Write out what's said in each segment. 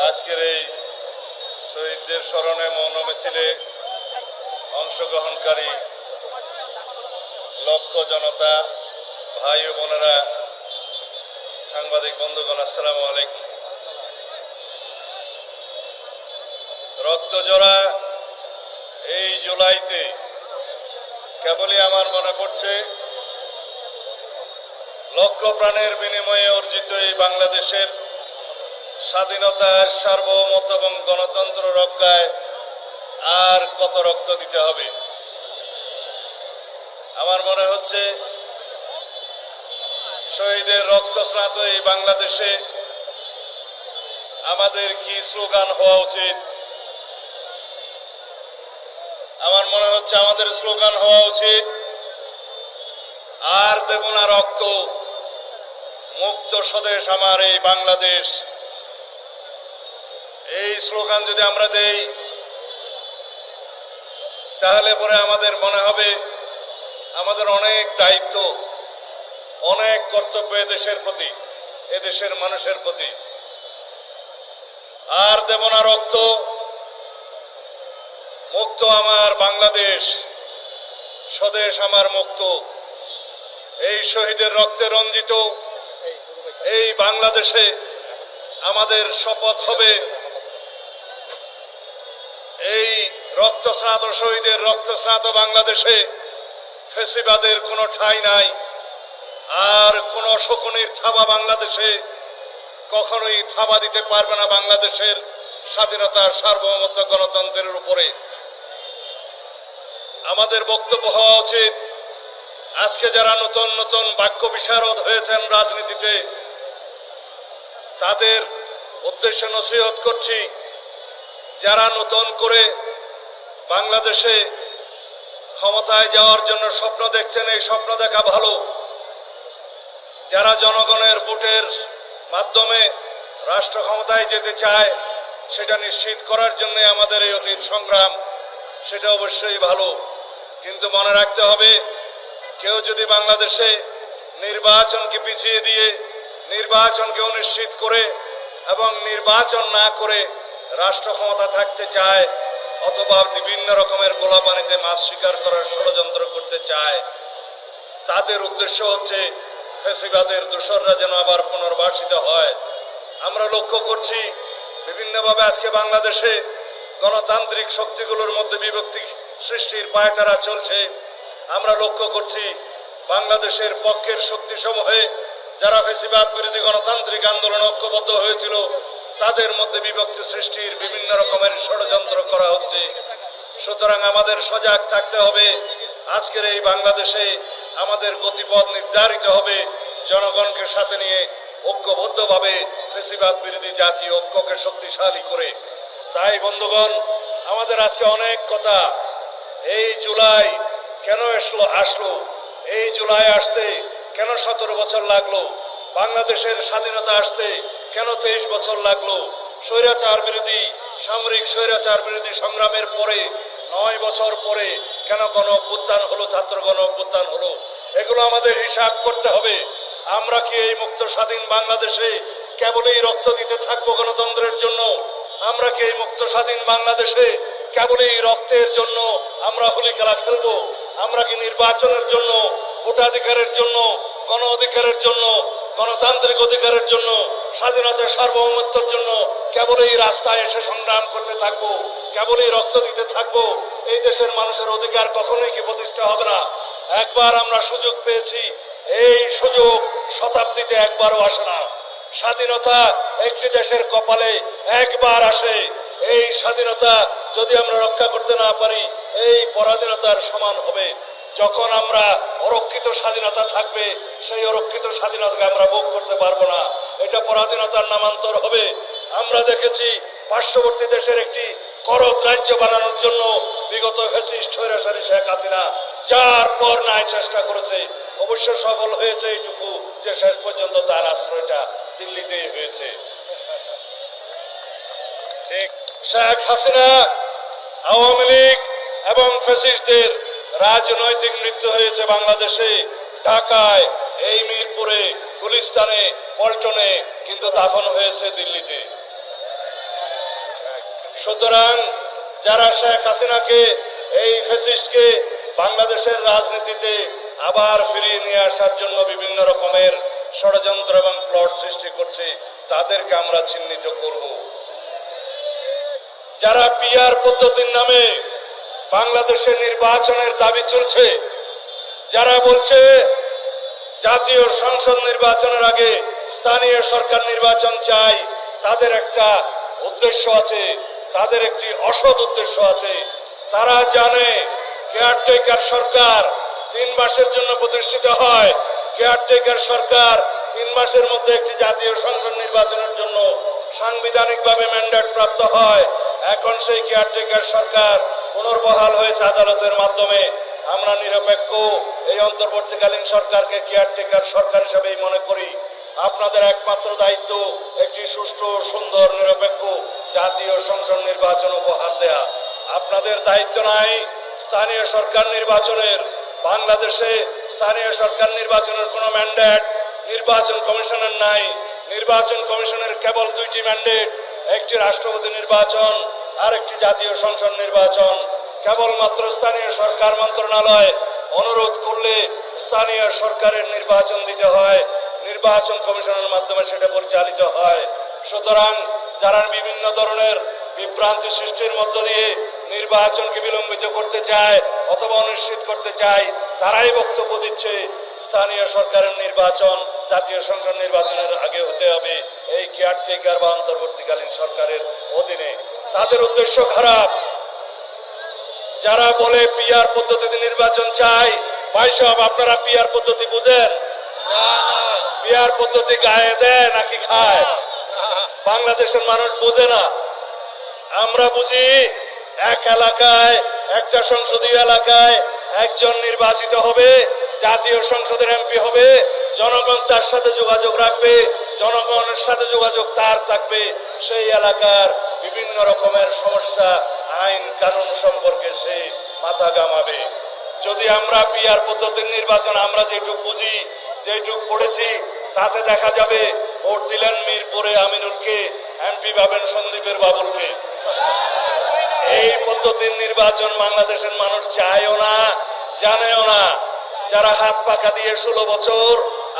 আজকের এই শহীদদের স্মরণে মৌন মিছিলে অংশগ্রহণকারী লক্ষ জনতা, ভাই ও বোনেরা, সাংবাদিক বন্ধুগণ, আসসালামু আলাইকুম। রক্তজোড়া এই জুলাইতে কেবলই আমার মনে পড়ছে লক্ষ প্রাণের বিনিময়ে অর্জিত এই বাংলাদেশের স্বাধীনতা সার্বভৌমত্ব এবং গণতন্ত্র রক্ষায় আর কত রক্ত দিতে হবে? আমার মনে হচ্ছে শহীদের রক্তস্নাত এই বাংলাদেশে আমাদের কি স্লোগান হওয়া উচিত? আমার মনে হচ্ছে আমাদের স্লোগান হওয়া উচিত, আর দেব না রক্ত, মুক্ত স্বদেশ আমার এই বাংলাদেশ। এই স্লোগান যদি আমরা দেই, তাহলে পরে আমাদের মনে হবে আমাদের অনেক দায়িত্ব, অনেক কর্তব্য দেশের প্রতি, এদেশের মানুষের প্রতি। আর দেব না রক্ত, মুক্ত আমার বাংলাদেশ, স্বদেশ আমার মুক্ত। এই শহীদের রক্তে রঞ্জিত, এই বাংলাদেশে আমাদের শপথ হবে। এই রক্তস্নাত শহীদের রক্তস্নাত বাংলাদেশে ফেসিবাদের কোনো ঠাঁই নাই। আর কোন শকুনির থাবা বাংলাদেশে কখনোই থাবা দিতে পারবে না বাংলাদেশের স্বাধীনতা সার্বভৌমত্ব গণতন্ত্রের উপরে। আমাদের বক্তব্য হওয়া উচিত, আজকে যারা নতুন নতুন বাক্য বিশারদ হয়েছেন রাজনীতিতে, তাদের উদ্দেশ্য নসিহত করছি। যারা নতুন করে বাংলাদেশে ক্ষমতায় যাওয়ার জন্য স্বপ্ন দেখছেন, এই স্বপ্ন দেখা ভালো। যারা জনগণের ভোটের মাধ্যমে রাষ্ট্র ক্ষমতায় যেতে চায়, সেটা নিশ্চিত করার জন্য আমাদের এই অতীত সংগ্রাম, সেটা অবশ্যই ভালো। কিন্তু মনে রাখতে হবে, কেউ যদি বাংলাদেশে নির্বাচনকে পিছিয়ে দিয়ে, নির্বাচনকে অনিশ্চিত করে এবং নির্বাচন না করে রাষ্ট্র ক্ষমতা থাকতে চায়, অথবা বিভিন্ন রকমের গোলাপানিতে মাছ শিকার করার ষড়যন্ত্র করতে চায়। তাদের উদ্দেশ্য হচ্ছে ফেসিবাদের দোসররা যেন আবার পুনর্বাসিত হয়। আমরা লক্ষ্য করছি, বিভিন্নভাবে আজকে বাংলাদেশে গণতান্ত্রিক শক্তিগুলোর মধ্যে বিভক্তি সৃষ্টির পায়তারা চলছে। আমরা লক্ষ্য করছি, বাংলাদেশের পক্ষের শক্তিসমূহে যারা ফেসিবাদ বিরোধী গণতান্ত্রিক আন্দোলন ঐক্যবদ্ধ হয়েছিল তাদের মধ্যে বিভক্তি সৃষ্টির বিভিন্ন রকমের ষড়যন্ত্র করা হচ্ছে। সুতরাং আমাদের সজাগ থাকতে হবে। আজকের এই বাংলাদেশে আমাদের গতিপথ নির্ধারিত হবে। জনগণকে সাথে নিয়ে ঐক্যবদ্ধভাবে ফেসিবাদ বিরোধী জাতীয় ঐক্যকে শক্তিশালী করে। তাই বন্ধুগণ, আমাদের আজকে অনেক কথা। এই জুলাই কেন আসলো আসলো? এই জুলাই আসতে কেন সতেরো বছর লাগল? বাংলাদেশের স্বাধীনতা আসতে কেন তেইশ বছর লাগল? স্বৈরাচার বিরোধী, সামরিক স্বৈরাচার বিরোধী সংগ্রামের পরে, নয় বছর পরে কেন গণ অভ্যুত্থান হলো, ছাত্র গণ অভ্যুত্থান হলো? এগুলো আমাদের হিসাব করতে হবে। আমরা কি এই মুক্ত স্বাধীন বাংলাদেশে কেবলই রক্ত দিতে থাকব গণতন্ত্রের জন্য? আমরা কি এই মুক্ত স্বাধীন বাংলাদেশে কেবলই রক্তের জন্য আমরা হোলি খেলা খেলব? আমরা কি নির্বাচনের জন্য, ভোটাধিকারের জন্য গণ অধিকারের জন্য গণতান্ত্রিক অধিকারের জন্য, স্বাধীনতার সার্বভৌমত্বর জন্য কেবলই রাস্তায় এসে সংগ্রাম করতে থাকব কেবলই রক্ত দিতে থাকব, এই দেশের মানুষের অধিকার কখনোই কি প্রতিষ্ঠা হবে না। একবার আমরা সুযোগ পেয়েছি, এই সুযোগ শতাব্দীতে একবারও আসে না। স্বাধীনতা একটি দেশের কপালে একবার আসে, এই স্বাধীনতা যদি আমরা রক্ষা করতে না পারি, এই পরাধীনতার সমান হবে। যখন আমরা অরক্ষিত স্বাধীনতা থাকবে, সেই অরক্ষিত স্বাধীনতাকে আমরা ভোগ করতে পারব না। এটা পরাধীনতার নামান্তর হবে। আমরা দেখেছি পার্শ্ববর্তী দেশের একটি করদ রাজ্য বানানোর জন্য বিগত ফেসিস্ট স্বৈরাচারী শেখ হাসিনা যার পর নাই চেষ্টা করেছে। অবশ্য সফল হয়েছে এইটুকু যে শেষ পর্যন্ত তার আশ্রয়টা দিল্লিতেই হয়েছে। শেখ হাসিনা, আওয়ামী লীগ এবং ফ্যাসিস্টদের রাজনৈতিক মৃত্যু হয়েছে বাংলাদেশে, ঢাকায়, এই মিরপুরে, গুলিস্তানে, পল্টনে, কিন্তু দাফন হয়েছে দিল্লিতে। সুতরাং যারা শেখ হাসিনাকে, এই ফেসিস্টকে বাংলাদেশের রাজনীতিতে আবার ফিরিয়ে নিয়ে আসার জন্য বিভিন্ন রকমের ষড়যন্ত্র এবং প্লট সৃষ্টি করছে, তাদেরকে আমরা চিহ্নিত করব। যারা পিয়ার পদ্ধতির নামে বাংলাদেশের নির্বাচনের দাবি চলছে। যারা বলছে জাতীয় সংসদ নির্বাচনের আগে স্থানীয় সরকার নির্বাচন চাই, তাদের একটা উদ্দেশ্য আছে, তাদের একটি অসৎ উদ্দেশ্য আছে। তারা জানে কেয়ারটেকার সরকার তিন মাসের জন্য প্রতিষ্ঠিত হয়। কেয়ারটেকার সরকার তিন মাসের মধ্যে একটি জাতীয় সংসদ নির্বাচনের জন্য সাংবিধানিকভাবে ম্যান্ডেট প্রাপ্ত হয়। এখন সেই কেয়ারটেকার সরকার পুনর্বহাল হয়েছে আদালতের মাধ্যমে। আমরা নিরপেক্ষ এই অন্তর্বর্তীকালীন সরকারকে কেয়ারটেকার সরকার হিসেবেই মনে করি। আপনাদের একমাত্র দায়িত্ব একটি সুষ্ঠু, সুন্দর, নিরপেক্ষ জাতীয় সংসদ নির্বাচন উপহার দেয়া। আপনাদের দায়িত্ব নাই স্থানীয় সরকার নির্বাচনের। বাংলাদেশে স্থানীয় সরকার নির্বাচনের কোনো ম্যান্ডেট নির্বাচন কমিশনের নাই। নির্বাচন কমিশনের কেবল দুইটি ম্যান্ডেট একটি রাষ্ট্রপতি নির্বাচন আর একটি জাতীয় সংসদ নির্বাচন কেবলমাত্র স্থানীয় সরকার মন্ত্রণালয় অনুরোধ করলে স্থানীয় সরকারের নির্বাচন দিতে হয়, নির্বাচন কমিশনের মাধ্যমে সেটা পরিচালিত হয়। সুতরাং যারা বিভিন্ন ধরনের বিভ্রান্তি সৃষ্টির মধ্য দিয়ে নির্বাচনকে বিলম্বিত করতে চায় অথবা অনিশ্চিত করতে চায়, তারাই বক্তব্য দিচ্ছে, স্থানীয় সরকারের নির্বাচন, জাতীয় সংসদ নির্বাচনের আগে হতে হবে। এই কেয়ারটেকার বা অন্তর্বর্তীকালীন সরকারের অধীনে তাদের উদ্দেশ্য খারাপ। যারা বলে পিআর পদ্ধতিতে নির্বাচন চাই, ভাই সাহেব, আপনারা পিআর পদ্ধতি বুঝেন? পিআর পদ্ধতি গায়ে দেয় নাকি খায়? বাংলাদেশের মানুষ বুঝে না। আমরা বুঝি এক এলাকায়, একটা সংসদীয় এলাকায় একজন নির্বাচিত হবে, জাতীয় সংসদের এমপি হবে, জনগণ তার সাথে যোগাযোগ রাখবে, জনগণের সাথে যোগাযোগ তার থাকবে, সেই এলাকার বিভিন্ন রকমের সমস্যা, আইন, কানুন সম্পর্কে সে মাথা গামাবে যদি আমরা পিআর পদ্ধতির নির্বাচন আমরা যেটুক বুঝি, যেটুক পড়েছি, তাতে দেখা যাবে ভোট দিলেন মিরপুরে আমিনুলকে, এমপি পাবেন সন্দীপের বাবুলকে। এই পদ্ধতির নির্বাচন বাংলাদেশের মানুষ চায়ও না, জানেও না। যারা হাত পাকা দিয়ে ষোলো বছর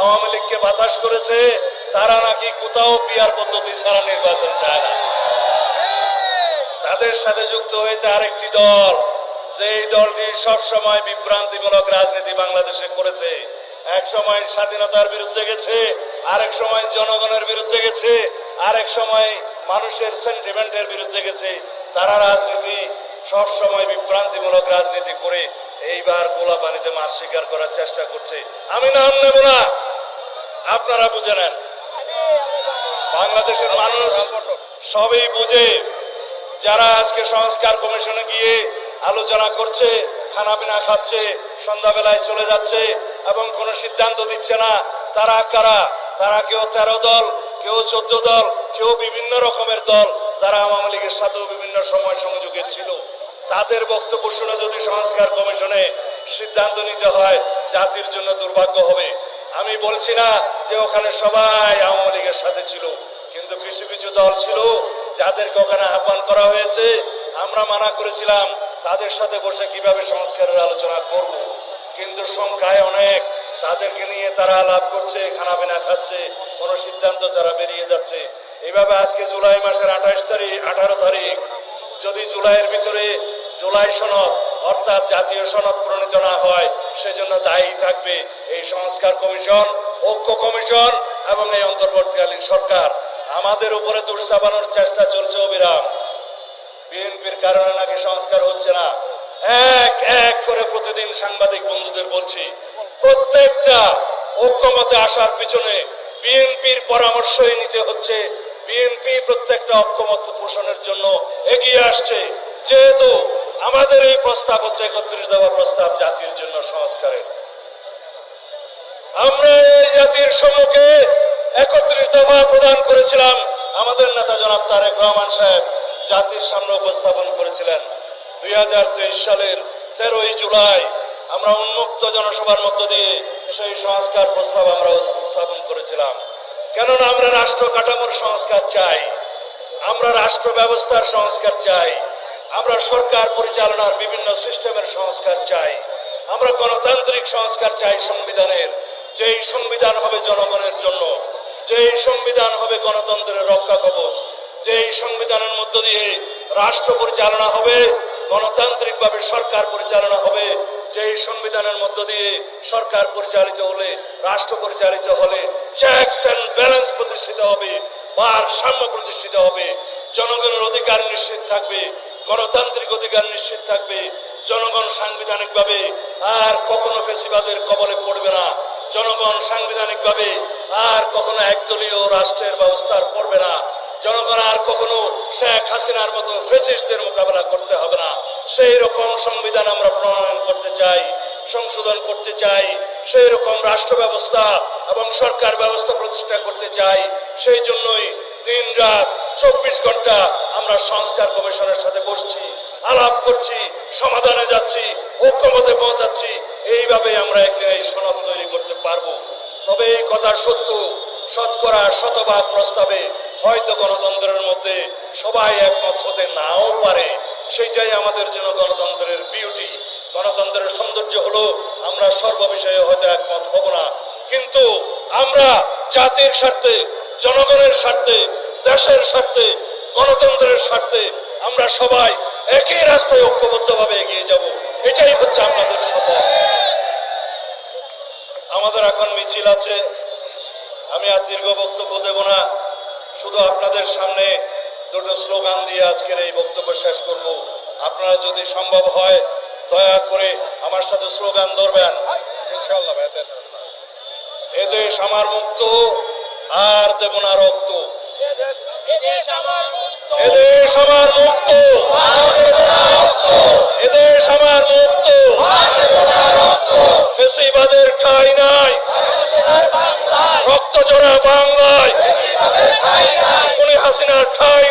আওয়ামী লীগকে বাতাস করেছে, তারা নাকি কোথাও পিয়ার পদ্ধতি ছাড়া নির্বাচন চায় না। তাদের সাথে যুক্ত হয়েছে আরেকটি দল। যে এই দলটি সবসময় বিভ্রান্তিমূলক রাজনীতি বাংলাদেশে করেছে। এক সময় স্বাধীনতার বিরুদ্ধে গেছে, আরেক সময় জনগণের বিরুদ্ধে গেছে, আরেক সময় মানুষের সেন্টিমেন্টের বিরুদ্ধে গেছে। তারা রাজনীতি সব সময় বিভ্রান্তিমূলক রাজনীতি করে এইবার গোলা পানিতে মাছ শিকার করার চেষ্টা করছে। আমি নাম নেব না। আপনারা বুঝে নেন। বাংলাদেশের মানুষ সবই বুঝে। যারা আজকে সংস্কার কমিশনে গিয়ে আলোচনা করছে খানাপিনা খাচ্ছে, সন্ধ্যাবেলায় চলে যাচ্ছে এবং কোনো সিদ্ধান্ত দিচ্ছে না, তারা কারা? তারা কেউ তেরো দল, কেউ চোদ্দ দল, কেউ বিভিন্ন রকমের দল যারা আওয়ামী লীগের সাথেও বিভিন্ন সময় সংযোগে ছিল। তাদের বক্তব্য শুনে যদি সংস্কার কমিশনে সিদ্ধান্ত নিতে হয়, জাতির জন্য দুর্ভাগ্য হবে। আমি বলছি না যে ওখানে সবাই আওয়ামী লীগের সাথে ছিল, কিন্তু কিছু কিছু দল ছিল যাদেরকে ওখানে আহ্বান করা হয়েছে, আমরা মানা করেছিলাম তাদের সাথে বসে কীভাবে সংস্কারের আলোচনা করব। কিন্তু সংখ্যায় অনেক, তাদেরকে নিয়ে তারা লাভ করছে, খানাপিনা খাচ্ছে, কোনো সিদ্ধান্ত যারা বেরিয়ে যাচ্ছে। এইভাবে আজকে জুলাই মাসের আঠাশ তারিখ, আঠারো তারিখ, যদি জুলাইয়ের ভিতরে জুলাই সনদ, অর্থাৎ জাতীয় সনদ প্রণীত না হয়, সেজন্য দায়ী থাকবে এই সংস্কার কমিশন, ঐক্য কমিশন এবং এই অন্তর্বর্তীকালীন সরকার। আমাদের উপরে দোষ চাপানোর চেষ্টা চলছে অবিরাম। বিএনপির কারণে নাকি সংস্কার হচ্ছে না। এক এক করে প্রতিদিন সাংবাদিক বন্ধুদের বলছি, প্রত্যেকটা ঐক্যমতে আসার পিছনে বিএনপির পরামর্শই নিতে হচ্ছে। বিএনপি প্রত্যেকটা ঐক্যমত পোষণের জন্য এগিয়ে আসছে। যেহেতু আমাদের এই প্রস্তাব হচ্ছে একত্রিশ দেওয়া প্রস্তাব জাতির জন্য সংস্কারের। আমরা এই জাতির সম্মুখে একত্রিশ দফা প্রদান করেছিলাম আমাদের নেতা জনাব তারেক রহমান সাহেব জাতির সামনে উপস্থাপন করেছিলেন। দুই হাজার তেইশ সালের তেরোই জুলাই আমরা উন্মুক্ত জনসভার মধ্য দিয়ে সেই সংস্কার প্রস্তাব আমরা উপস্থাপন করেছিলাম। কেননা আমরা রাষ্ট্র কাঠামোর সংস্কার চাই, আমরা রাষ্ট্র ব্যবস্থার সংস্কার চাই, আমরা সরকার পরিচালনার বিভিন্ন সিস্টেমের সংস্কার চাই, আমরা গণতান্ত্রিক সংস্কার চাই সংবিধানের। যে এই সংবিধান হবে জনগণের জন্য যে এই সংবিধান হবে গণতন্ত্রের রক্ষা কবচ যে এই সংবিধানের মধ্য দিয়ে রাষ্ট্র পরিচালনা হবে, গণতান্ত্রিকভাবে সরকার পরিচালনা হবে যে এই সংবিধানের মধ্য দিয়ে সরকার পরিচালিত হলে, রাষ্ট্র পরিচালিত হলে চেকস অ্যান্ড ব্যালেন্স প্রতিষ্ঠিত হবে ভারসাম্য প্রতিষ্ঠিত হবে, জনগণের অধিকার নিশ্চিত থাকবে, গণতান্ত্রিক অধিকার নিশ্চিত থাকবে, জনগণ সাংবিধানিকভাবে আর কখনো ফেসিবাদের কবলে পড়বে না। জনগণ সাংবিধানিকভাবে আর কখনো একদলীয় রাষ্ট্রের ব্যবস্থার পড়বে না। জনগণ আর কখনো শেখ হাসিনার মতো ফেসিস্টদের মোকাবেলা করতে হবে না। সেই রকম সংবিধান আমরা প্রণয়ন করতে চাই, সংশোধন করতে চাই, সেই রকম রাষ্ট্র ব্যবস্থা এবং সরকার ব্যবস্থা প্রতিষ্ঠা করতে চাই, সেই জন্যই দিন রাত চব্বিশ ঘণ্টা আমরা সংস্কার কমিশনের সাথে বসছি, আলাপ করছি, সমাধানে যাচ্ছি, ঐক্যমতে পৌঁছাচ্ছি। এইভাবে আমরা একদিন এই সনদ তৈরি করতে পারব। তবে এই কথা সত্য। শতকরা শতভাগ প্রস্তাবে হয়তো গণতন্ত্রের মধ্যে সবাই একমত হতে নাও পারে। সেইটাই আমাদের জন্য গণতন্ত্রের বিউটি গণতন্ত্রের সৌন্দর্য হলো আমরা সর্ববিষয়ে হয়তো একমত হব না। কিন্তু আমরা জাতির স্বার্থে, জনগণের স্বার্থে, দেশের স্বার্থে, গণতন্ত্রের স্বার্থে আমরা সবাই একই রাস্তায় ঐক্যবদ্ধভাবে এগিয়ে যাব। এটাই হচ্ছে আপনাদের শপথ আমাদের এখন মিছিল আছে। আমি আর দীর্ঘ বক্তব্য দেব না। শুধু আপনাদের সামনে দুটো স্লোগান দিয়ে আজকের এই বক্তব্য শেষ করব। আপনারা যদি সম্ভব হয়, দয়া করে আমার সাথে স্লোগান ধরবেন। দেন এদেশ আমার মুক্ত, আর দেব না রক্ত। এদেশ আমার মুক্ত। এদেশ আমার মুক্ত। ফেসিবাদের ঠাই নাই। রক্ত জোড়া বাংলায়। কোন হাসিনার ঠাই